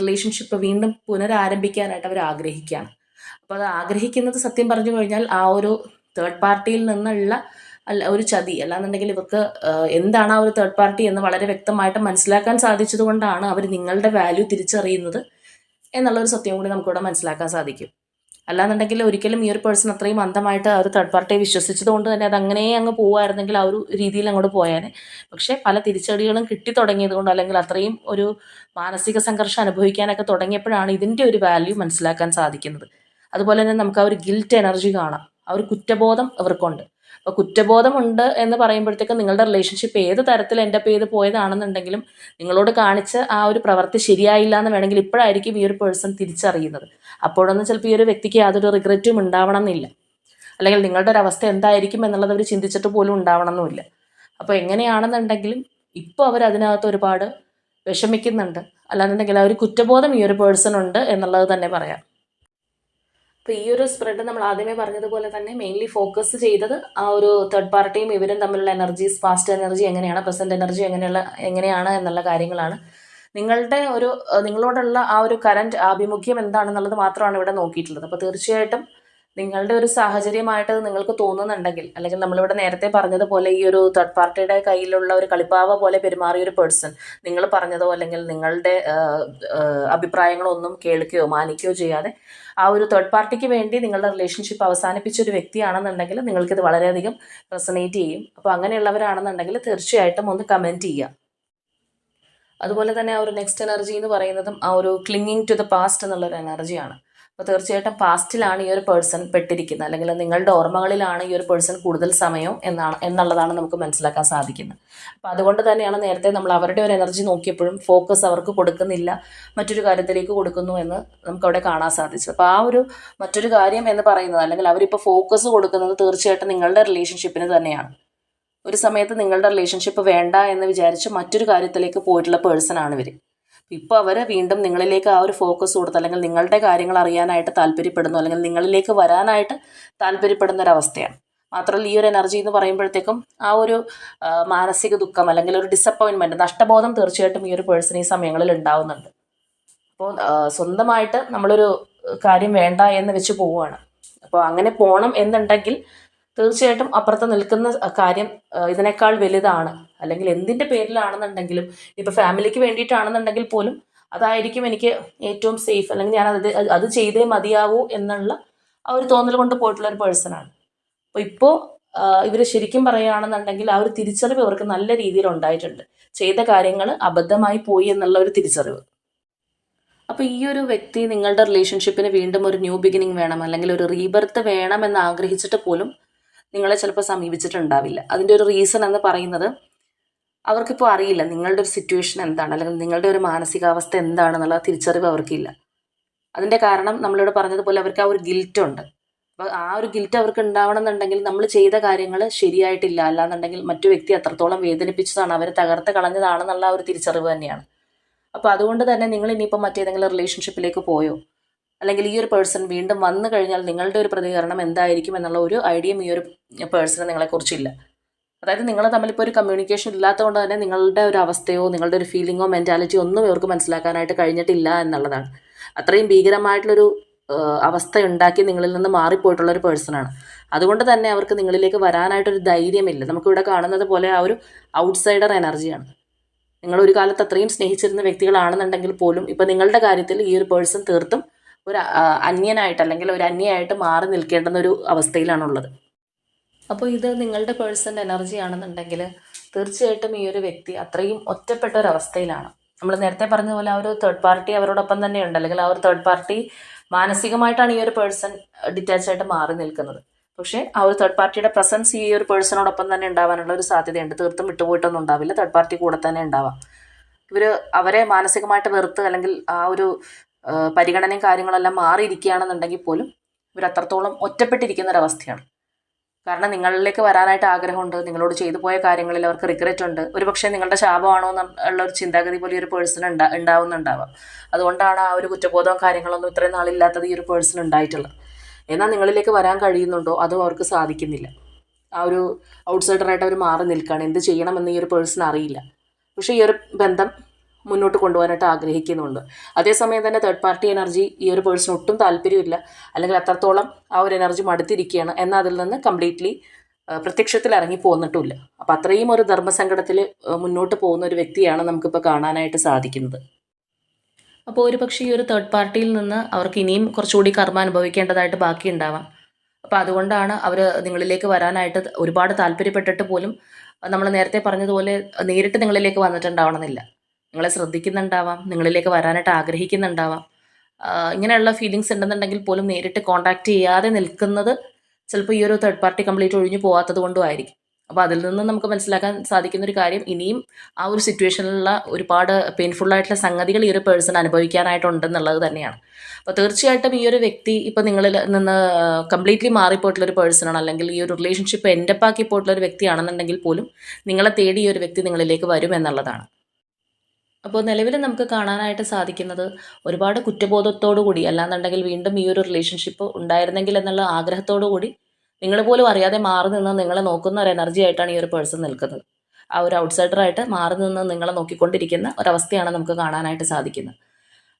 റിലേഷൻഷിപ്പ് വീണ്ടും പുനരാരംഭിക്കാനായിട്ട് അവർ ആഗ്രഹിക്കുകയാണ്. അപ്പോൾ അത് ആഗ്രഹിക്കുന്നത് സത്യം പറഞ്ഞു കഴിഞ്ഞാൽ ആ ഒരു തേർഡ് പാർട്ടിയിൽ നിന്നുള്ള അല്ല ഒരു ചതി. അല്ലാന്നുണ്ടെങ്കിൽ ഇവർക്ക് എന്താണ് ആ ഒരു തേർഡ് പാർട്ടി എന്ന് വളരെ വ്യക്തമായിട്ട് മനസ്സിലാക്കാൻ സാധിച്ചത് കൊണ്ടാണ് അവർ നിങ്ങളുടെ വാല്യൂ തിരിച്ചറിയുന്നത് എന്നുള്ളൊരു സത്യം കൂടി നമുക്കിവിടെ മനസ്സിലാക്കാൻ സാധിക്കും. അല്ലാന്നുണ്ടെങ്കിൽ ഒരിക്കലും ഈ ഒരു പേഴ്സൺ അത്രയും അന്ധമായിട്ട് ആ ഒരു തേർഡ് പാർട്ടിയെ വിശ്വസിച്ചത് കൊണ്ട് തന്നെ അത് അങ്ങനെ അങ്ങ് പോവുമായിരുന്നെങ്കിൽ ആ ഒരു രീതിയിൽ അങ്ങോട്ട് പോയാനെ. പക്ഷേ പല തിരിച്ചടികളും കിട്ടി തുടങ്ങിയത് കൊണ്ട് അല്ലെങ്കിൽ അത്രയും ഒരു മാനസിക സംഘർഷം അനുഭവിക്കാനൊക്കെ തുടങ്ങിയപ്പോഴാണ് ഇതിന്റെ ഒരു വാല്യൂ മനസ്സിലാക്കാൻ സാധിക്കുന്നത്. അതുപോലെ തന്നെ നമുക്ക് ആ ഒരു ഗിൽറ്റ് എനർജി കാണാം. ആ ഒരു കുറ്റബോധം ഇവർക്കുണ്ട്. അപ്പോൾ കുറ്റബോധമുണ്ട് എന്ന് പറയുമ്പോഴത്തേക്കും നിങ്ങളുടെ റിലേഷൻഷിപ്പ് ഏത് തരത്തിൽ എന്റെ ചെയ്ത് പോയതാണെന്നുണ്ടെങ്കിലും നിങ്ങളോട് കാണിച്ച ആ ഒരു പ്രവൃത്തി ശരിയായില്ല എന്ന് വേണമെങ്കിൽ ഇപ്പോഴായിരിക്കും ഈ ഒരു പേഴ്സൺ തിരിച്ചറിയുന്നത്. അപ്പോഴൊന്നും ചിലപ്പോൾ ഈ ഒരു വ്യക്തിക്ക് യാതൊരു റിഗ്രറ്റും ഉണ്ടാവണം എന്നില്ല അല്ലെങ്കിൽ നിങ്ങളുടെ ഒരു അവസ്ഥ എന്തായിരിക്കും എന്നുള്ളത് അവർ ചിന്തിച്ചിട്ട് പോലും ഉണ്ടാവണം എന്നുമില്ല അപ്പോൾ എങ്ങനെയാണെന്നുണ്ടെങ്കിലും ഇപ്പോൾ അവർ അതിനകത്ത് ഒരുപാട് വിഷമിക്കുന്നുണ്ട്. അല്ലാന്നുണ്ടെങ്കിൽ ആ ഒരു കുറ്റബോധം ഈ ഒരു പേഴ്സൺ ഉണ്ട് എന്നുള്ളത് തന്നെ പറയാം. അപ്പോൾ ഈ ഒരു സ്പ്രെഡ് നമ്മൾ ആദ്യമേ പറഞ്ഞതുപോലെ തന്നെ മെയിൻലി ഫോക്കസ് ചെയ്തത് ആ ഒരു തേർഡ് പാർട്ടിയും ഇവരും തമ്മിലുള്ള എനർജീസ് പാസ്റ്റ് എനർജി എങ്ങനെയാണ് പ്രസന്റ് എനർജി എങ്ങനെയുള്ള എങ്ങനെയാണ് എന്നുള്ള കാര്യങ്ങളാണ്. നിങ്ങളുടെ ഒരു നിങ്ങളോടുള്ള ആ ഒരു കറന്റ് ആഭിമുഖ്യം എന്താണെന്നുള്ളത് മാത്രമാണ് ഇവിടെ നോക്കിയിട്ടുള്ളത്. അപ്പോൾ തീർച്ചയായിട്ടും നിങ്ങളുടെ ഒരു സാഹചര്യമായിട്ട് നിങ്ങൾക്ക് തോന്നുന്നുണ്ടെങ്കിൽ അല്ലെങ്കിൽ നമ്മളിവിടെ നേരത്തെ പറഞ്ഞതുപോലെ ഈ ഒരു തേർഡ് പാർട്ടിയുടെ കയ്യിലുള്ള ഒരു കളിപ്പാവ പോലെ പെരുമാറിയ ഒരു പേഴ്സൺ നിങ്ങൾ പറഞ്ഞതോ അല്ലെങ്കിൽ നിങ്ങളുടെ അഭിപ്രായങ്ങളൊന്നും കേൾക്കുകയോ മാനിക്കുകയോ ചെയ്യാതെ ആ ഒരു തേർഡ് പാർട്ടിക്ക് വേണ്ടി നിങ്ങളുടെ റിലേഷൻഷിപ്പ് അവസാനിപ്പിച്ച ഒരു വ്യക്തിയാണെന്നുണ്ടെങ്കിൽ നിങ്ങൾക്കിത് വളരെയധികം റെസനേറ്റ് ചെയ്യും. അപ്പോൾ അങ്ങനെയുള്ളവരാണെന്നുണ്ടെങ്കിൽ തീർച്ചയായിട്ടും ഒന്ന് കമന്റ് ചെയ്യുക. അതുപോലെ തന്നെ ആ ഒരു നെക്സ്റ്റ് എനർജി എന്ന് പറയുന്നതും ആ ഒരു ക്ലിങ്ങിങ് ടു ദ പാസ്റ്റ് എന്നുള്ളൊരു എനർജിയാണ് അപ്പോൾ തീർച്ചയായിട്ടും പാസ്റ്റിലാണ് ഈ ഒരു പേഴ്സൺ പെട്ടിരിക്കുന്നത്. അല്ലെങ്കിൽ നിങ്ങളുടെ ഓർമ്മകളിലാണ് ഈ ഒരു പേഴ്സൺ കൂടുതൽ സമയം എന്നാണ് എന്നുള്ളതാണ് നമുക്ക് മനസ്സിലാക്കാൻ സാധിക്കുന്നത്. അപ്പോൾ അതുകൊണ്ട് തന്നെയാണ് നേരത്തെ നമ്മൾ അവരുടെ ഒരു എനർജി നോക്കിയപ്പോഴും ഫോക്കസ് അവർക്ക് കൊടുക്കുന്നില്ല മറ്റൊരു കാര്യത്തിലേക്ക് കൊടുക്കുന്നു എന്ന് നമുക്കവിടെ കാണാൻ സാധിച്ചു അപ്പോൾ ആ ഒരു മറ്റൊരു കാര്യം എന്ന് പറയുന്നത് അല്ലെങ്കിൽ അവരിപ്പോൾ ഫോക്കസ് കൊടുക്കുന്നത് തീർച്ചയായിട്ടും നിങ്ങളുടെ റിലേഷൻഷിപ്പിന് തന്നെയാണ്. ഒരു സമയത്ത് നിങ്ങളുടെ റിലേഷൻഷിപ്പ് വേണ്ട എന്ന് വിചാരിച്ച് മറ്റൊരു കാര്യത്തിലേക്ക് പോയിട്ടുള്ള പേഴ്സൺ ആണ് ഇവർ ഇപ്പോൾ അവർ വീണ്ടും നിങ്ങളിലേക്ക് ആ ഒരു ഫോക്കസ് കൊടുത്ത് അല്ലെങ്കിൽ നിങ്ങളുടെ കാര്യങ്ങൾ അറിയാനായിട്ട് താല്പര്യപ്പെടുന്നു അല്ലെങ്കിൽ നിങ്ങളിലേക്ക് വരാനായിട്ട് താല്പര്യപ്പെടുന്ന ഒരവസ്ഥയാണ് മാത്രമല്ല ഈ ഒരു എനർജി എന്ന് പറയുമ്പോഴത്തേക്കും ആ ഒരു മാനസിക ദുഃഖം അല്ലെങ്കിൽ ഒരു ഡിസപ്പോയിൻമെന്റ് നഷ്ടബോധം തീർച്ചയായിട്ടും ഈ ഒരു പേഴ്സൺ ഈ സമയങ്ങളിൽ ഉണ്ടാവുന്നുണ്ട്. അപ്പോൾ സ്വന്തമായിട്ട് നമ്മളൊരു കാര്യം വേണ്ട എന്ന് വെച്ച് പോവുകയാണ്. അപ്പോൾ അങ്ങനെ പോകണം എന്നുണ്ടെങ്കിൽ തീർച്ചയായിട്ടും അപ്പുറത്ത് നിൽക്കുന്ന കാര്യം ഇതിനേക്കാൾ വലുതാണ്. അല്ലെങ്കിൽ എന്തിന്റെ പേരിലാണെന്നുണ്ടെങ്കിലും ഇപ്പോൾ ഫാമിലിക്ക് വേണ്ടിയിട്ടാണെന്നുണ്ടെങ്കിൽ പോലും അതായിരിക്കും എനിക്ക് ഏറ്റവും സേഫ്. അല്ലെങ്കിൽ ഞാൻ അത് അത് ചെയ്തേ മതിയാവൂ എന്നുള്ള ആ ഒരു തോന്നൽ കൊണ്ട് പോയിട്ടുള്ള ഒരു പേഴ്സണാണ് അപ്പോൾ ഇപ്പോൾ ഇവർ ശരിക്കും പറയുകയാണെന്നുണ്ടെങ്കിൽ ആ ഒരു തിരിച്ചറിവ് ഇവർക്ക് നല്ല രീതിയിൽ ഉണ്ടായിട്ടുണ്ട്. ചെയ്ത കാര്യങ്ങൾ അബദ്ധമായി പോയി എന്നുള്ള ഒരു തിരിച്ചറിവ്. അപ്പോൾ ഈ ഒരു വ്യക്തി നിങ്ങളുടെ റിലേഷൻഷിപ്പിന് വീണ്ടും ഒരു ന്യൂ ബിഗിനിങ് വേണം അല്ലെങ്കിൽ ഒരു റീബർത്ത് വേണം എന്ന് ആഗ്രഹിച്ചിട്ട് പോലും നിങ്ങളെ ചിലപ്പോൾ സമീപിച്ചിട്ടുണ്ടാവില്ല. അതിന്റെ ഒരു റീസൺ എന്ന് പറയുന്നത് അവർക്കിപ്പോൾ അറിയില്ല നിങ്ങളുടെ ഒരു സിറ്റുവേഷൻ എന്താണ് അല്ലെങ്കിൽ നിങ്ങളുടെ ഒരു മാനസികാവസ്ഥ എന്താണെന്നുള്ള തിരിച്ചറിവ് അവർക്കില്ല. അതിന്റെ കാരണം നമ്മളിവിടെ പറഞ്ഞതുപോലെ അവർക്ക് ആ ഒരു ഗിൽറ്റ് ഉണ്ട്. അപ്പോൾ ആ ഒരു ഗിൽറ്റ് അവർക്ക് ഉണ്ടാവണം എന്നുണ്ടെങ്കിൽ നമ്മൾ ചെയ്ത കാര്യങ്ങൾ ശരിയായിട്ടില്ല. അല്ലാന്നുണ്ടെങ്കിൽ മറ്റു വ്യക്തി അത്രത്തോളം വേദനിപ്പിച്ചതാണ് അവരെ തകർത്ത് കളഞ്ഞതാണെന്നുള്ള ഒരു തിരിച്ചറിവ് തന്നെയാണ്. അപ്പോൾ അതുകൊണ്ട് തന്നെ നിങ്ങൾ ഇനിയിപ്പോൾ മറ്റേതെങ്കിലും റിലേഷൻഷിപ്പിലേക്ക് പോയോ? അല്ലെങ്കിൽ ഈ ഒരു പേഴ്സൺ വീണ്ടും വന്നു കഴിഞ്ഞാൽ നിങ്ങളുടെ ഒരു പ്രതികരണം എന്തായിരിക്കും എന്നുള്ള ഒരു ഐഡിയയും ഈ ഒരു പേഴ്സണ് നിങ്ങളെക്കുറിച്ചില്ല അതായത് നിങ്ങൾ തമ്മിലിപ്പോൾ ഒരു കമ്മ്യൂണിക്കേഷൻ ഇല്ലാത്തതുകൊണ്ട് തന്നെ നിങ്ങളുടെ ഒരു അവസ്ഥയോ നിങ്ങളുടെ ഒരു ഫീലിങ്ങോ മെന്റാലിറ്റിയോ ഒന്നും ഇവർക്ക് മനസ്സിലാക്കാനായിട്ട് കഴിഞ്ഞിട്ടില്ല എന്നുള്ളതാണ്. അത്രയും ഭീകരമായിട്ടുള്ളൊരു അവസ്ഥ ഉണ്ടാക്കി നിങ്ങളിൽ നിന്ന് മാറിപ്പോയിട്ടുള്ള ഒരു പേഴ്സണാണ് അതുകൊണ്ട് തന്നെ അവർക്ക് നിങ്ങളിലേക്ക് വരാനായിട്ടൊരു ധൈര്യമില്ല. നമുക്കിവിടെ കാണുന്നത് പോലെ ആ ഒരു ഔട്ട്സൈഡർ എനർജിയാണ് നിങ്ങൾ ഒരു കാലത്ത് അത്രയും സ്നേഹിച്ചിരുന്ന വ്യക്തികളാണെന്നുണ്ടെങ്കിൽ പോലും ഇപ്പം നിങ്ങളുടെ കാര്യത്തിൽ ഈ ഒരു പേഴ്സൺ തീർത്തും ഒരു അന്യനായിട്ട് അല്ലെങ്കിൽ ഒരു അന്യയായിട്ട് മാറി നിൽക്കേണ്ടുന്ന ഒരു അവസ്ഥയിലാണുള്ളത്. അപ്പോൾ ഇത് നിങ്ങളുടെ പേഴ്സൺ എനർജി ആണെന്നുണ്ടെങ്കിൽ തീർച്ചയായിട്ടും ഈ ഒരു വ്യക്തി അത്രയും ഒറ്റപ്പെട്ട ഒരു അവസ്ഥയിലാണ്. നമ്മൾ നേരത്തെ പറഞ്ഞ പോലെ ആ ഒരു തേർഡ് പാർട്ടി അവരോടൊപ്പം തന്നെ ഉണ്ട്. അല്ലെങ്കിൽ ആ ഒരു തേർഡ് പാർട്ടി മാനസികമായിട്ടാണ് ഈ ഒരു പേഴ്സൺ ഡിറ്റാച്ച് ആയിട്ട് മാറി നിൽക്കുന്നത്. പക്ഷേ ആ ഒരു തേർഡ് പാർട്ടിയുടെ പ്രസൻസ് ഈ ഒരു പേഴ്സണോടൊപ്പം തന്നെ ഉണ്ടാവാനുള്ള ഒരു സാധ്യതയുണ്ട്. തീർത്തും വിട്ടുപോയിട്ടൊന്നും ഉണ്ടാവില്ല. തേർഡ് പാർട്ടി കൂടെ തന്നെ ഉണ്ടാവാം. ഇവർ അവരെ മാനസികമായിട്ട് വെറുത്ത് അല്ലെങ്കിൽ ആ ഒരു പരിഗണനയും കാര്യങ്ങളെല്ലാം മാറിയിരിക്കുകയാണെന്നുണ്ടെങ്കിൽ പോലും ഇവർ അത്രത്തോളം ഒറ്റപ്പെട്ടിരിക്കുന്ന ഒരവസ്ഥയാണ് കാരണം നിങ്ങളിലേക്ക് വരാനായിട്ട് ആഗ്രഹമുണ്ട് നിങ്ങളോട് ചെയ്തു പോയ കാര്യങ്ങളിൽ അവർക്ക് റിഗ്രറ്റ് ഉണ്ട്. ഒരു പക്ഷേ നിങ്ങളുടെ ശാപമാണോ എന്നുള്ള ഒരു ചിന്താഗതി പോലെ ഒരു പേഴ്സൺ ഉണ്ടാ ഉണ്ടാവുന്നുണ്ടാവാം. അതുകൊണ്ടാണ് ആ ഒരു കുറ്റബോധവും കാര്യങ്ങളൊന്നും ഇത്രയും നാളില്ലാത്തത് ഈ ഒരു പേഴ്സൺ ഉണ്ടായിട്ടുള്ളത്. എന്നാൽ നിങ്ങളിലേക്ക് വരാൻ കഴിയുന്നുണ്ടോ? അതും അവർക്ക് സാധിക്കുന്നില്ല. ആ ഒരു ഔട്ട്സൈഡറായിട്ട് അവർ മാറി നിൽക്കുകയാണ്. എന്ത് ചെയ്യണമെന്ന് ഈ ഒരു പേഴ്സൺ അറിയില്ല. പക്ഷേ ഈ ഒരു ബന്ധം മുന്നോട്ട് കൊണ്ടുപോകാനായിട്ട് ആഗ്രഹിക്കുന്നുണ്ട്. അതേസമയം തന്നെ തേർഡ് പാർട്ടി എനർജി ഈ ഒരു പേഴ്സൺ ഒട്ടും താല്പര്യമില്ല. അല്ലെങ്കിൽ അത്രത്തോളം ആ ഒരു എനർജി മടുത്തിരിക്കുകയാണ്. എന്നാൽ അതിൽ നിന്ന് കംപ്ലീറ്റ്ലി പ്രത്യക്ഷത്തിൽ ഇറങ്ങി പോന്നിട്ടുമില്ല. അപ്പം അത്രയും ഒരു ധർമ്മസങ്കടത്തിൽ മുന്നോട്ട് പോകുന്ന ഒരു വ്യക്തിയാണ് നമുക്കിപ്പോൾ കാണാനായിട്ട് സാധിക്കുന്നത്. അപ്പോൾ ഒരു പക്ഷേ ഈ ഒരു തേർഡ് പാർട്ടിയിൽ നിന്ന് അവർക്ക് ഇനിയും കുറച്ചുകൂടി കർമ്മ അനുഭവിക്കേണ്ടതായിട്ട് ബാക്കി ഉണ്ടാവാം അപ്പോൾ അതുകൊണ്ടാണ് അവർ നിങ്ങളിലേക്ക് വരാനായിട്ട് ഒരുപാട് താല്പര്യപ്പെട്ടിട്ട് പോലും നമ്മൾ നേരത്തെ പറഞ്ഞതുപോലെ നേരിട്ട് നിങ്ങളിലേക്ക് വന്നിട്ടുണ്ടാവണമെന്നില്ല. നിങ്ങളെ ശ്രദ്ധിക്കുന്നുണ്ടാവാം നിങ്ങളിലേക്ക് വരാനായിട്ട് ആഗ്രഹിക്കുന്നുണ്ടാവാം. ഇങ്ങനെയുള്ള ഫീലിങ്സ് ഉണ്ടെന്നുണ്ടെങ്കിൽ പോലും നേരിട്ട് കോണ്ടാക്ട് ചെയ്യാതെ നിൽക്കുന്നത് ചിലപ്പോൾ ഈ ഒരു തേർഡ് പാർട്ടി കംപ്ലീറ്റ് ഒഴിഞ്ഞു പോകാത്തത് കൊണ്ടും ആയിരിക്കും. അപ്പോൾ അതിൽ നിന്ന് നമുക്ക് മനസ്സിലാക്കാൻ സാധിക്കുന്ന ഒരു കാര്യം ഇനിയും ആ ഒരു സിറ്റുവേഷനിലുള്ള ഒരുപാട് പെയിൻഫുൾ ആയിട്ടുള്ള സംഗതികൾ ഈ ഒരു പേഴ്സൺ അനുഭവിക്കാനായിട്ടുണ്ടെന്നുള്ളത് തന്നെയാണ്. അപ്പോൾ തീർച്ചയായിട്ടും ഈ ഒരു വ്യക്തി ഇപ്പോൾ നിങ്ങളിൽ നിന്ന് കംപ്ലീറ്റ്ലി മാറിപ്പോയിട്ടുള്ള ഒരു പേഴ്സണാണ് അല്ലെങ്കിൽ ഈ ഒരു റിലേഷൻഷിപ്പ് എൻഡപ്പാക്കി പോയിട്ടുള്ള ഒരു വ്യക്തിയാണെന്നുണ്ടെങ്കിൽ പോലും നിങ്ങളെ തേടി ഈ ഒരു വ്യക്തി നിങ്ങളിലേക്ക് വരും എന്നുള്ളതാണ്. അപ്പോൾ നിലവിൽ നമുക്ക് കാണാനായിട്ട് സാധിക്കുന്നത് ഒരുപാട് കുറ്റബോധത്തോടു കൂടി അല്ലാന്നുണ്ടെങ്കിൽ വീണ്ടും ഈ ഒരു റിലേഷൻഷിപ്പ് ഉണ്ടായിരുന്നെങ്കിൽ എന്നുള്ള ആഗ്രഹത്തോടു കൂടി നിങ്ങൾ പോലും അറിയാതെ മാറി നിന്ന് നിങ്ങളെ നോക്കുന്ന ഒരു എനർജി ആയിട്ടാണ് ഈ ഒരു പേഴ്സൺ നിൽക്കുന്നത്. ആ ഒരു ഔട്ട്സൈഡറായിട്ട് മാറി നിന്ന് നിങ്ങളെ നോക്കിക്കൊണ്ടിരിക്കുന്ന ഒരവസ്ഥയാണ് നമുക്ക് കാണാനായിട്ട് സാധിക്കുന്നത്.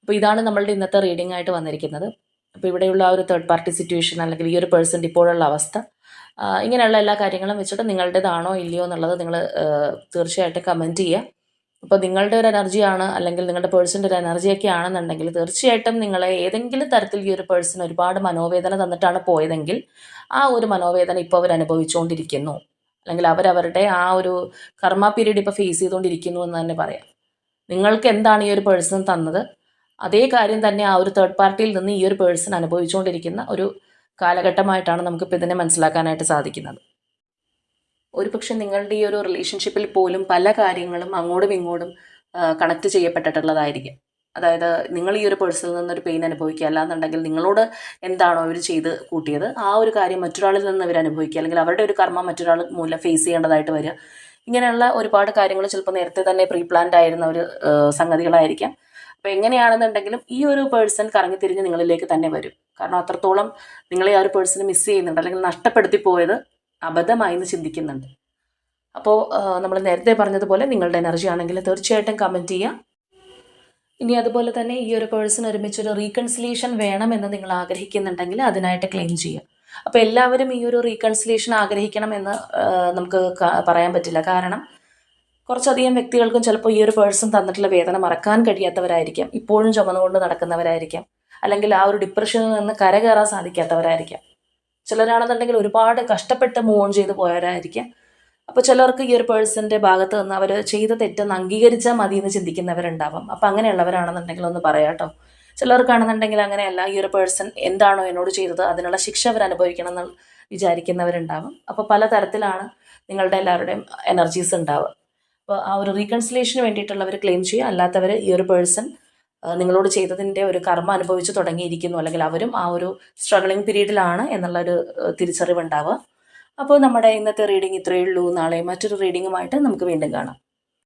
അപ്പോൾ ഇതാണ് നമ്മളുടെ ഇന്നത്തെ റീഡിംഗ് ആയിട്ട് വന്നിരിക്കുന്നത്. അപ്പോൾ ഇവിടെയുള്ള ആ ഒരു തേർഡ് പാർട്ടി സിറ്റുവേഷൻ അല്ലെങ്കിൽ ഈ ഒരു പേഴ്സന്റെ ഇപ്പോഴുള്ള അവസ്ഥ ഇങ്ങനെയുള്ള എല്ലാ കാര്യങ്ങളും വെച്ചിട്ട് നിങ്ങളുടേതാണോ ഇല്ലയോ എന്നുള്ളത് നിങ്ങൾ തീർച്ചയായിട്ടും കമന്റ് ചെയ്യുക. അപ്പോൾ നിങ്ങളുടെ ഒരു എനർജിയാണ് അല്ലെങ്കിൽ നിങ്ങളുടെ പേഴ്സന്റെ ഒരു എനർജിയൊക്കെ ആണെന്നുണ്ടെങ്കിൽ തീർച്ചയായിട്ടും നിങ്ങളെ ഏതെങ്കിലും തരത്തിൽ ഈ ഒരു പേഴ്സൺ ഒരുപാട് മനോവേദന തന്നിട്ടാണ് പോയതെങ്കിൽ ആ ഒരു മനോവേദന ഇപ്പോൾ അവർ അനുഭവിച്ചുകൊണ്ടിരിക്കുന്നു. അല്ലെങ്കിൽ അവരവരുടെ ആ ഒരു കർമ്മ പീരീഡ് ഇപ്പോൾ ഫേസ് ചെയ്തുകൊണ്ടിരിക്കുന്നു എന്ന് തന്നെ പറയാം. നിങ്ങൾക്ക് എന്താണ് ഈ ഒരു പേഴ്സൺ തന്നത്? അതേ കാര്യം തന്നെ ആ ഒരു തേർഡ് പാർട്ടിയിൽ നിന്ന് ഈ ഒരു പേഴ്സൺ അനുഭവിച്ചുകൊണ്ടിരിക്കുന്ന ഒരു കാലഘട്ടമായിട്ടാണ് നമുക്കിപ്പോൾ ഇതിനെ മനസ്സിലാക്കാനായിട്ട് സാധിക്കുന്നത്. ഒരുപക്ഷെ നിങ്ങളുടെ ഈ ഒരു റിലേഷൻഷിപ്പിൽ പോലും പല കാര്യങ്ങളും അങ്ങോട്ടും ഇങ്ങോട്ടും കണക്ട് ചെയ്യപ്പെട്ടിട്ടുള്ളതായിരിക്കും. അതായത് നിങ്ങൾ ഈ ഒരു പേഴ്സണിൽ നിന്നൊരു പെയിൻ അനുഭവിക്കുക. അല്ലാന്നുണ്ടെങ്കിൽ നിങ്ങളോട് എന്താണോ അവർ ചെയ്ത് കൂട്ടിയത് ആ ഒരു കാര്യം മറ്റൊരാളിൽ നിന്ന് അവർ അനുഭവിക്കുക. അല്ലെങ്കിൽ അവരുടെ ഒരു കർമ്മം മറ്റൊരാൾ മൂലം ഫേസ് ചെയ്യേണ്ടതായിട്ട് വരിക. ഇങ്ങനെയുള്ള ഒരുപാട് കാര്യങ്ങൾ ചിലപ്പോൾ നേരത്തെ തന്നെ പ്രീ പ്ലാൻഡ് ആയിരുന്ന ഒരു സംഗതികളായിരിക്കാം. അപ്പോൾ എങ്ങനെയാണെന്നുണ്ടെങ്കിലും ഈ ഒരു പേഴ്സൺ കറങ്ങി തിരിഞ്ഞ് നിങ്ങളിലേക്ക് തന്നെ വരും. കാരണം അത്രത്തോളം നിങ്ങളെ ആ ഒരു പേഴ്സൺ മിസ് ചെയ്യുന്നുണ്ട്. അല്ലെങ്കിൽ നഷ്ടപ്പെടുത്തി പോയത് അബദ്ധമായി എന്ന് ചിന്തിക്കുന്നുണ്ട് അപ്പോൾ നമ്മൾ നേരത്തെ പറഞ്ഞതുപോലെ നിങ്ങളുടെ എനർജി ആണെങ്കിൽ തീർച്ചയായിട്ടും കമന്റ് ചെയ്യുക ഇനി അതുപോലെ തന്നെ ഈ ഒരു പേഴ്സൺ ഒരുമിച്ചൊരു റീകൺസിലേഷൻ വേണമെന്ന് നിങ്ങൾ ആഗ്രഹിക്കുന്നുണ്ടെങ്കിൽ അതിനായിട്ട് ക്ലെയിം ചെയ്യുക. അപ്പോൾ എല്ലാവരും ഈ ഒരു റീകൺസിലേഷൻ ആഗ്രഹിക്കണമെന്ന് നമുക്ക് പറയാൻ പറ്റില്ല. കാരണം കുറച്ചധികം വ്യക്തികൾക്കും ചിലപ്പോൾ ഈ ഒരു പേഴ്സൺ തന്നിട്ടുള്ള വേദന മറക്കാൻ കഴിയാത്തവരായിരിക്കാം. ഇപ്പോഴും ചുമന്നുകൊണ്ട് നടക്കുന്നവരായിരിക്കാം. അല്ലെങ്കിൽ ആ ഒരു ഡിപ്രഷനിൽ നിന്ന് കരകയറാൻ സാധിക്കാത്തവരായിരിക്കാം. ചിലരാണെന്നുണ്ടെങ്കിൽ ഒരുപാട് കഷ്ടപ്പെട്ട് മൂവ് ഓൺ ചെയ്ത് പോയവരായിരിക്കാം. അപ്പോൾ ചിലർക്ക് ഈ ഒരു പേഴ്സന്റെ ഭാഗത്ത് നിന്ന് അവർ ചെയ്ത തെറ്റെന്ന് അംഗീകരിച്ചാൽ മതി എന്ന് ചിന്തിക്കുന്നവരുണ്ടാവാം. അപ്പോൾ അങ്ങനെയുള്ളവരാണെന്നുണ്ടെങ്കിൽ ഒന്ന് പറയാട്ടോ ചിലർക്കാണെന്നുണ്ടെങ്കിൽ അങ്ങനെയല്ല ഈ ഒരു പേഴ്സൺ എന്താണോ എന്നോട് ചെയ്തത് അതിനുള്ള ശിക്ഷ അവർ അനുഭവിക്കണം എന്ന് വിചാരിക്കുന്നവരുണ്ടാവും. അപ്പോൾ പലതരത്തിലാണ് നിങ്ങളുടെ എല്ലാവരുടെയും എനർജീസ് ഉണ്ടാവുക. അപ്പോൾ ആ ഒരു റീകൺസിലേഷന് വേണ്ടിയിട്ടുള്ളവർ ക്ലെയിം ചെയ്യുക. അല്ലാത്തവർ ഈ ഒരു പേഴ്സൺ നിങ്ങളോട് ചെയ്തതിന്റെ ഒരു കർമ്മം അനുഭവിച്ചു തുടങ്ങിയിരിക്കുന്നു. അല്ലെങ്കിൽ അവരും ആ ഒരു സ്ട്രഗ്ലിംഗ് പീരീഡിലാണ് എന്നുള്ളൊരു തിരിച്ചറിവുണ്ടാവുക. അപ്പോൾ നമ്മുടെ ഇന്നത്തെ റീഡിംഗ് ഇത്രയേ ഉള്ളൂ. നാളെ മറ്റൊരു റീഡിങ്ങുമായിട്ട് നമുക്ക് വീണ്ടും കാണാം.